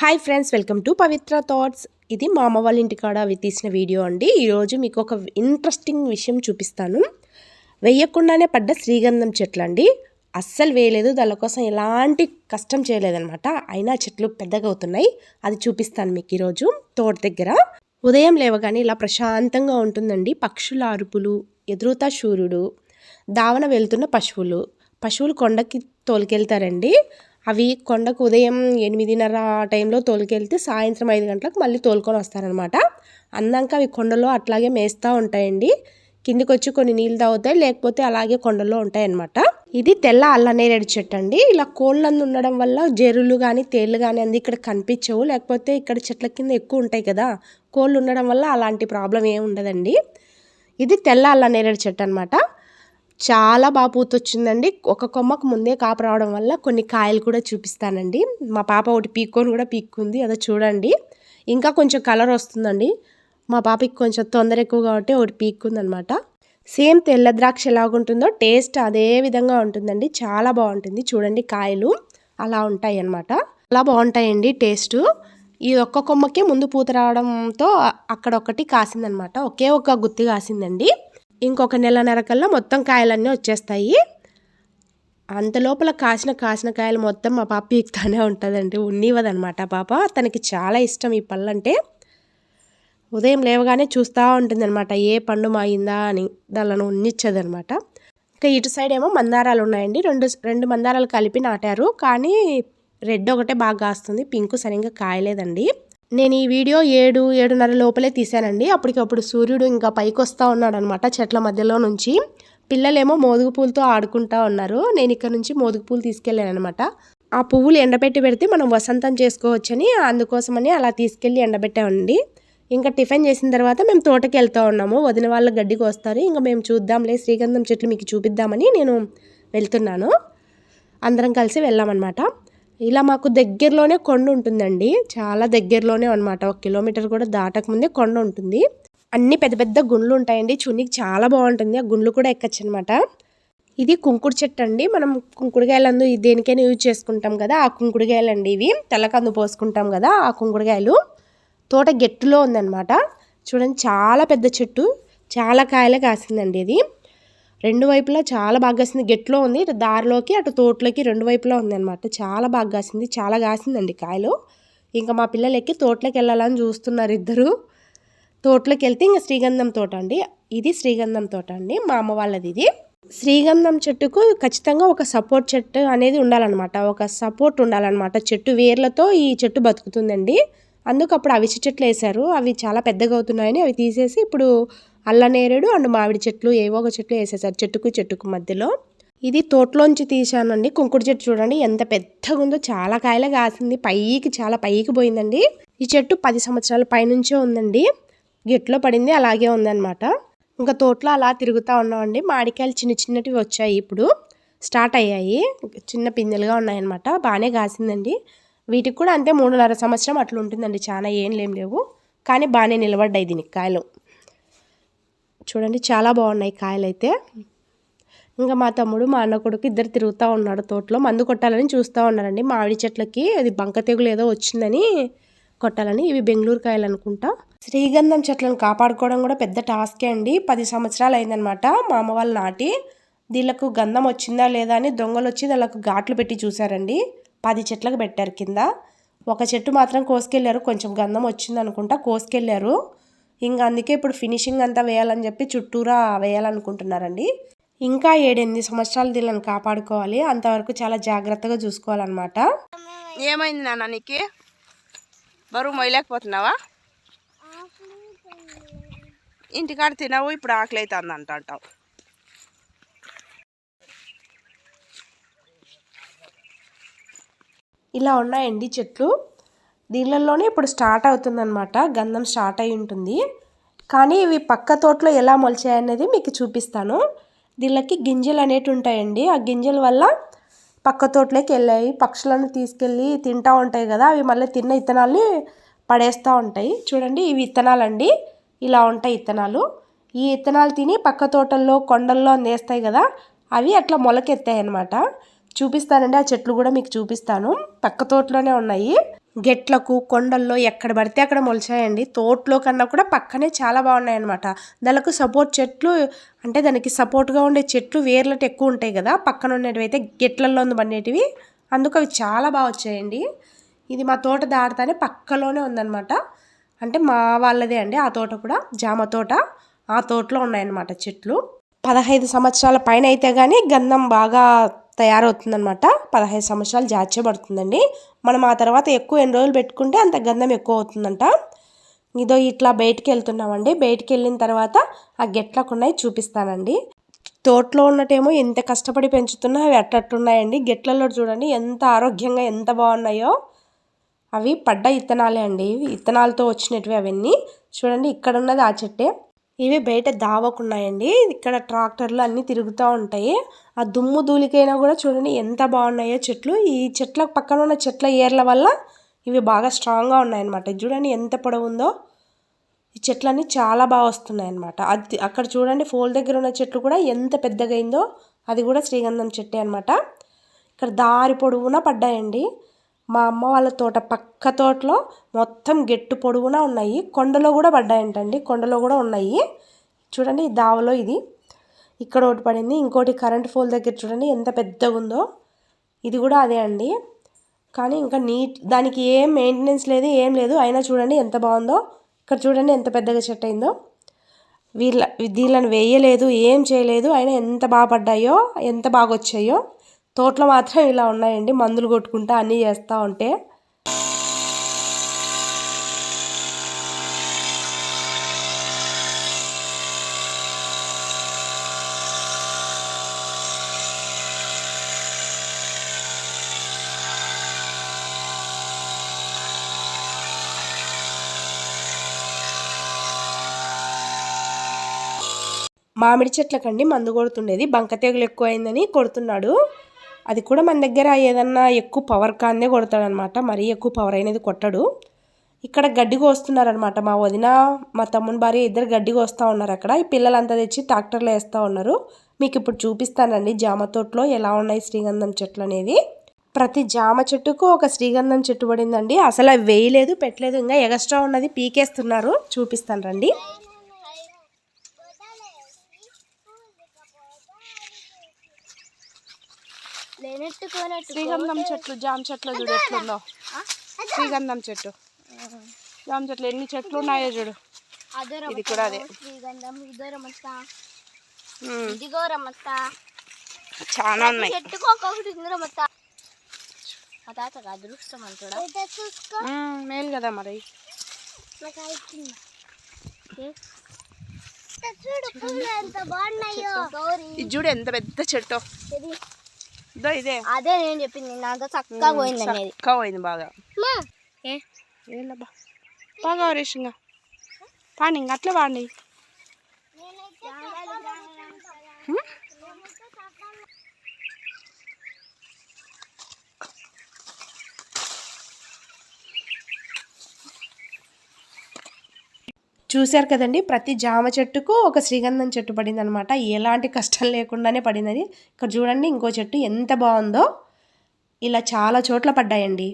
Hi friends welcome to Pavitra thoughts ఇది మా అమ్మ వాళ్ళ ఇంటికాడ అవి తీసిన వీడియో అండి. ఈరోజు మీకు ఒక ఇంట్రెస్టింగ్ విషయం చూపిస్తాను. వేయకుండానే పడ్డ శ్రీగంధం చెట్లు అండి అస్సలు వేయలేదు. దాని కోసం ఎలాంటి కష్టం చేయలేదన్నమాట. అయినా చెట్లు పెద్దగా అవుతున్నాయి. అది చూపిస్తాను మీకు ఈరోజు తోట దగ్గర. ఉదయం లేవగానే ఇలా ప్రశాంతంగా ఉంటుందండి. పక్షుల అరుపులు ఎదురుతా సూర్యుడు దావన వెళ్తున్న పశువులు. పశువులు కొండకి తోలుకెళ్తారండి. అవి కొండకు ఉదయం ఎనిమిదిన్నర ఆ టైంలో తోలుకెళ్తే సాయంత్రం ఐదు గంటలకు మళ్ళీ తోలుకొని వస్తారనమాట. అందాక అవి కొండలో అట్లాగే మేస్తూ ఉంటాయండి. కిందికి వచ్చి కొన్ని నీళ్ళు తాగుతాయి లేకపోతే అలాగే కొండలో ఉంటాయన్నమాట. ఇది తెల్ల అల్లనేరేడు చెట్టు అండి ఇలా కోళ్ళందు ఉండడం వల్ల జెరులు కానీ తేళ్ళు కానీ అంది ఇక్కడ కనిపించవు. లేకపోతే ఇక్కడ చెట్ల కింద ఎక్కువ ఉంటాయి కదా కోళ్ళు ఉండడం వల్ల అలాంటి ప్రాబ్లం ఏమి ఉండదండి. ఇది తెల్ల అల్లనేరేడు చెట్టు అనమాట చాలా బాగా పూతొచ్చిందండి. ఒక కొమ్మకు ముందే కాపు రావడం వల్ల కొన్ని కాయలు కూడా చూపిస్తానండి. మా పాప ఒకటి పీక్కొని కూడా పీక్కుంది. అదో చూడండి. ఇంకా కొంచెం కలర్ వస్తుందండి. మా పాపకి కొంచెం తొందర ఎక్కువ కాబట్టి ఒకటి పీక్కుంది అనమాట సేమ్ తెల్ల ద్రాక్ష ఎలాగుంటుందో టేస్ట్ అదే విధంగా ఉంటుందండి. చాలా బాగుంటుంది. చూడండి కాయలు. అలా ఉంటాయి అన్నమాట అలా బాగుంటాయండి టేస్ట్. ఈ ఒక్క కొమ్మకే ముందు పూత రావడంతో అక్కడ ఒకటి కాసిందనమాట. ఒకే ఒక గుత్తి కాసిందండి. ఇంకొక నెలన్నర కల్లా మొత్తం కాయలన్నీ వచ్చేస్తాయి. అంత లోపల కాసిన కాసిన కాయలు మొత్తం మా పాప పీక్తానే ఉంటుందండి. ఉన్నివ్వదనమాట పాప. తనకి చాలా ఇష్టం ఈ పళ్ళు అంటే ఉదయం లేవగానే చూస్తూ ఉంటుందన్నమాట. ఏ పండు మాయిందా అని దానిలో ఉన్నిచ్చదనమాట ఇంకా ఇటు సైడ్ ఏమో మందారాలు ఉన్నాయండి. రెండు రెండు మందారాలు కలిపి నాటారు. కానీ రెడ్ ఒకటే బాగా కాస్తుంది. పింక్ సరిగ్గా కాయలేదండి. నేను ఈ వీడియో ఏడు ఏడున్నర లోపలే తీశానండి. అప్పటికప్పుడు సూర్యుడు ఇంకా పైకి వస్తూ ఉన్నాడు అనమాట చెట్ల మధ్యలో నుంచి. పిల్లలేమో మోదుగు పూలతో ఆడుకుంటా ఉన్నారు. నేను ఇక్కడ నుంచి మోదుగు పూలు తీసుకెళ్ళాను అనమాట ఆ పువ్వులు ఎండబెట్టి పెడితే మనం వసంతం చేసుకోవచ్చని అందుకోసమని అలా తీసుకెళ్ళి ఎండబెట్టామండి. ఇంకా టిఫిన్ చేసిన తర్వాత మేము తోటకి వెళ్తూ ఉన్నాము. వదిన వాళ్ళ గడ్డికి వస్తారు. ఇంకా మేము చూద్దాంలే శ్రీగంధం చెట్లు మీకు చూపిద్దామని నేను వెళ్తున్నాను. అందరం కలిసి వెళ్ళామన్నమాట ఇలా మాకు దగ్గరలోనే కొండ ఉంటుందండి. చాలా దగ్గరలోనే అనమాట ఒక కిలోమీటర్ కూడా దాటకముందే కొండ ఉంటుంది. అన్ని పెద్ద పెద్ద గుండ్లు ఉంటాయండి. చూనికి చాలా బాగుంటుంది. ఆ గుండ్లు కూడా ఎక్కచ్చు అనమాట ఇది కుంకుడు చెట్టు అండి. మనం కుంకుడుకాయలందు దేనికైనా యూజ్ చేసుకుంటాం కదా ఆ కుంకుడుకాయలు అండి ఇవి. తెల్లకందు పోసుకుంటాం కదా ఆ కుంకుడుకాయలు తోట గెట్టులో ఉందన్నమాట. చూడండి చాలా పెద్ద చెట్టు. చాలా కాయలే కాసిందండి ఇది. రెండు వైపులా చాలా బాగా కాసింది. గెట్లో ఉంది. దారిలోకి అటు తోటలోకి రెండు వైపులా ఉంది అనమాట చాలా బాగా కాసింది. చాలా కాసిందండి కాయలు. ఇంకా మా పిల్లలు ఎక్కి తోటలోకి వెళ్ళాలని చూస్తున్నారు ఇద్దరు. తోటలోకి వెళ్తే ఇంకా శ్రీగంధం తోట అండి. ఇది శ్రీగంధం తోట అండి. మా అమ్మ వాళ్ళది ఇది. శ్రీగంధం చెట్టుకు ఖచ్చితంగా ఒక సపోర్ట్ చెట్టు అనేది ఉండాలన్నమాట. ఒక సపోర్ట్ ఉండాలన్నమాట. చెట్టు వేర్లతో ఈ చెట్టు బతుకుతుందండి. అందుకు అప్పుడు అవిసి చెట్లు వేశారు. అవి చాలా పెద్దగా అవుతున్నాయని అవి తీసేసి ఇప్పుడు అల్లనేరేడు అండ్ మామిడి చెట్లు ఏవో ఒక చెట్లు వేసేసారు. చెట్టుకు చెట్టుకు మధ్యలో. ఇది తోటలోంచి తీసానండి కుంకుడు చెట్టు చూడండి ఎంత పెద్దగా ఉందో చాలా కాయలే కాసింది. పైకి చాలా పైకి పోయిందండి. ఈ చెట్టు పది సంవత్సరాల పైనుంచే ఉందండి. గిట్లో పడింది అలాగే ఉందన్నమాట. ఇంకా తోటలో అలా తిరుగుతూ ఉన్నామండి. మామిడికాయలు చిన్న చిన్నటివి వచ్చాయి ఇప్పుడు. స్టార్ట్ అయ్యాయి. చిన్న పిందెలుగా ఉన్నాయన్నమాట. బాగానే కాసిందండి. వీటికి కూడా అంతే మూడున్నర సంవత్సరం అట్లా ఉంటుందండి చాలా ఏం లేం లేవు. కానీ బాగానే నిలబడ్డాయి దీనికి కాయలు. చూడండి చాలా బాగున్నాయి కాయలు అయితే ఇంకా మా తమ్ముడు మా అన్న కొడుకు ఇద్దరు తిరుగుతూ ఉన్నాడు తోటలో. మందు కొట్టాలని చూస్తూ ఉన్నారండి. మామిడి చెట్లకి అది బంక తెగులు ఏదో వచ్చిందని కొట్టాలని. ఇవి బెంగళూరు కాయలు అనుకుంటా. శ్రీగంధం చెట్లను కాపాడుకోవడం కూడా పెద్ద టాస్కే అండి. పది సంవత్సరాలు అయిందనమాట మా అమ్మ వాళ్ళు నాటి. దీళ్ళకు గంధం వచ్చిందా లేదా అని దొంగలు వచ్చి దానికి ఘాట్లు పెట్టి చూసారండి పది చెట్లకు పెట్టారు కింద. ఒక చెట్టు మాత్రం కోసుకెళ్ళారు కొంచెం గంధం వచ్చింది అనుకుంటా కోసుకెళ్ళారు ఇంకా అందుకే ఇప్పుడు ఫినిషింగ్ అంతా వేయాలని చెప్పి చుట్టూరా వేయాలనుకుంటున్నారండి. ఇంకా ఏడెనిమిది సంవత్సరాలు దీళ్ళని కాపాడుకోవాలి. అంతవరకు చాలా జాగ్రత్తగా చూసుకోవాలన్నమాట. ఏమైంది నాన్న నీకు? బరువు మొయ్యలేకపోతున్నావా? ఇంటికాడ తినవు ఇప్పుడు ఆకలి అవుతుంది అంట అంటావు ఇలా ఉన్నాయండి చెట్లు. దీనిలోనే ఇప్పుడు స్టార్ట్ అవుతుందన్నమాట. గంధం స్టార్ట్ అయి ఉంటుంది. కానీ ఇవి పక్క తోటలో ఎలా మొలిచాయనేది మీకు చూపిస్తాను. దీళ్ళకి గింజలు అనేవి ఉంటాయండి. ఆ గింజల వల్ల పక్క తోటలోకి వెళ్ళాయి. పక్షులను తీసుకెళ్ళి తింటూ ఉంటాయి కదా అవి మళ్ళీ తిన్న ఇత్తనాల్ని పడేస్తూ ఉంటాయి. చూడండి ఇవి ఇత్తనాలండి. ఇలా ఉంటాయి ఇత్తనాలు. ఈ ఇత్తనాలు తిని పక్క తోటల్లో కొండల్లో అందేస్తాయి కదా అవి అట్లా మొలకెత్తాయి అనమాట చూపిస్తానండి ఆ చెట్లు కూడా మీకు చూపిస్తాను. పక్క తోటలోనే ఉన్నాయి. గెట్లకు కొండల్లో ఎక్కడ పడితే అక్కడ మొలిచాయండి. తోటలో కన్నా కూడా పక్కనే చాలా బాగున్నాయి అనమాట దానికి సపోర్ట్ చెట్లు అంటే దానికి సపోర్ట్గా ఉండే చెట్లు వేర్లట ఎక్కువ ఉంటాయి కదా. పక్కన ఉండేటివి అయితే గెట్లలో పండేటివి అందుకు అవి చాలా బాగా వచ్చాయండి. ఇది మా తోట దాటుతానే పక్కలోనే ఉందన్నమాట. అంటే మా వాళ్ళదే అండి ఆ తోట కూడా. జామ తోట ఆ తోటలో ఉన్నాయన్నమాట చెట్లు. పదహైదు సంవత్సరాల పైన అయితే కానీ గంధం బాగా తయారవుతుందన్నమాట. పదహైదు సంవత్సరాలు జాచేయబడుతుందండి. మనం ఆ తర్వాత ఎక్కువ ఎన్ని రోజులు పెట్టుకుంటే అంత గంధం ఎక్కువ అవుతుందంట ఇదో ఇట్లా బయటికి వెళ్తున్నామండి బయటికి వెళ్ళిన తర్వాత ఆ గెట్లకు ఉన్నాయి చూపిస్తానండి. తోటలో ఉన్నటేమో ఎంత కష్టపడి పెంచుతున్నా అవి అట్టట్టున్నాయండి. గెట్లలో చూడండి ఎంత ఆరోగ్యంగా ఎంత బాగున్నాయో. అవి పడ్డ ఇత్తనాలే అండి. ఇవి ఇత్తనాలతో వచ్చినటివి అవన్నీ. చూడండి ఇక్కడ ఉన్నది ఆ చెట్టే. ఇవి బయట దావకున్నాయండి. ఇక్కడ ట్రాక్టర్లు అన్నీ తిరుగుతూ ఉంటాయి. ఆ దుమ్ము ధూళికైనా కూడా చూడండి ఎంత బాగున్నాయో చెట్లు. ఈ చెట్ల పక్కన ఉన్న చెట్ల ఏర్ల వల్ల ఇవి బాగా స్ట్రాంగ్గా ఉన్నాయన్నమాట. చూడండి ఎంత పొడవు ఉందో ఈ చెట్లన్నీ చాలా బాగా వస్తున్నాయి అనమాట అది అక్కడ చూడండి ఫోల్ దగ్గర ఉన్న చెట్లు కూడా ఎంత పెద్దగా అయిందో అది కూడా శ్రీగంధం చెట్టే అనమాట ఇక్కడ దారి పొడవునా పడ్డాయండి. మా అమ్మ వాళ్ళ తోట పక్క తోటలో మొత్తం గెట్టు పొడవునా ఉన్నాయి. కొండలో కూడా పడ్డాయంటండి. కొండలో కూడా ఉన్నాయి. చూడండి దావలో ఇది. ఇక్కడ ఒకటి పడింది. ఇంకోటి కరెంట్ పోల్ దగ్గర చూడండి ఎంత పెద్దగా ఉందో ఇది కూడా అదే అండి. కానీ ఇంకా నీట్ దానికి ఏం మెయింటెనెన్స్ లేదు ఏం లేదు. అయినా చూడండి ఎంత బాగుందో. ఇక్కడ చూడండి ఎంత పెద్దగా చెట్ అయిందో. వీళ్ళ దీళ్ళని వేయలేదు ఏం చేయలేదు. అయినా ఎంత బాగా పడ్డాయో ఎంత బాగా వచ్చాయో. తోటలో మాత్రం ఇలా ఉన్నాయండి. మందులు కొట్టుకుంటా అన్నీ చేస్తూ ఉంటే. మామిడి చెట్లకండి మందు కొడుతుండేది. బంక తెగులు ఎక్కువైందని కొడుతున్నాడు. అది కూడా మన దగ్గర ఏదన్నా ఎక్కువ పవర్ కాన్నే కొడతాడనమాట. మరీ ఎక్కువ పవర్ అయినది కొట్టడు. ఇక్కడ గడ్డి కోస్తున్నారనమాట. మా వదిన మా తమ్ముని భార్య ఇద్దరు గడ్డి కోస్తూ ఉన్నారు అక్కడ. ఈ పిల్లలంతా తెచ్చి ట్రాక్టర్లో వేస్తూ ఉన్నారు. మీకు ఇప్పుడు చూపిస్తానండి జామ తోటలో ఎలా ఉన్నాయి శ్రీగంధం చెట్లు అనేది. ప్రతి జామ చెట్టుకు ఒక శ్రీగంధం చెట్టు పడిందండి. అసలు అవి వేయలేదు పెట్టలేదు ఇంకా ఎగస్ట్రా ఉన్నది పీకేస్తున్నారు. చూపిస్తాను రండి. శ్రీగంధం చెట్లు జామ చెట్లు చూడు ఎట్లుందో. శ్రీగంధం చెట్టు. జామ చెట్లు ఎన్ని చెట్లు ఉన్నాయో చూడు. ఇది కూడా అదే. చాలా ఉన్నాయి. చెట్టుకు ఒక్కొక్కటి తాతకు అదృష్టం అంటాడా మేలు కదా మరి. చూడు పూలు ఎంత బాగున్నాయో. గౌరీ. ఇది చూడు ఎంత పెద్ద చెట్టు. ఇది ఇదో. అదే నేను చెప్పింది నాతో చక్కగా పోయింది అనేది. చక్కగా పోయింది బాగా. ఏ? ఏలబ్బా. బాగా వరేషంగా పాండి ఇంక అట్లే వాడి చూశారు కదండి ప్రతి జామ చెట్టుకు ఒక శ్రీగంధం చెట్టు పడింది అనమాట ఎలాంటి కష్టం లేకుండానే పడిందని ఇక్కడ చూడండి ఇంకో చెట్టు ఎంత బాగుందో. ఇలా చాలా చోట్ల పడ్డాయండి.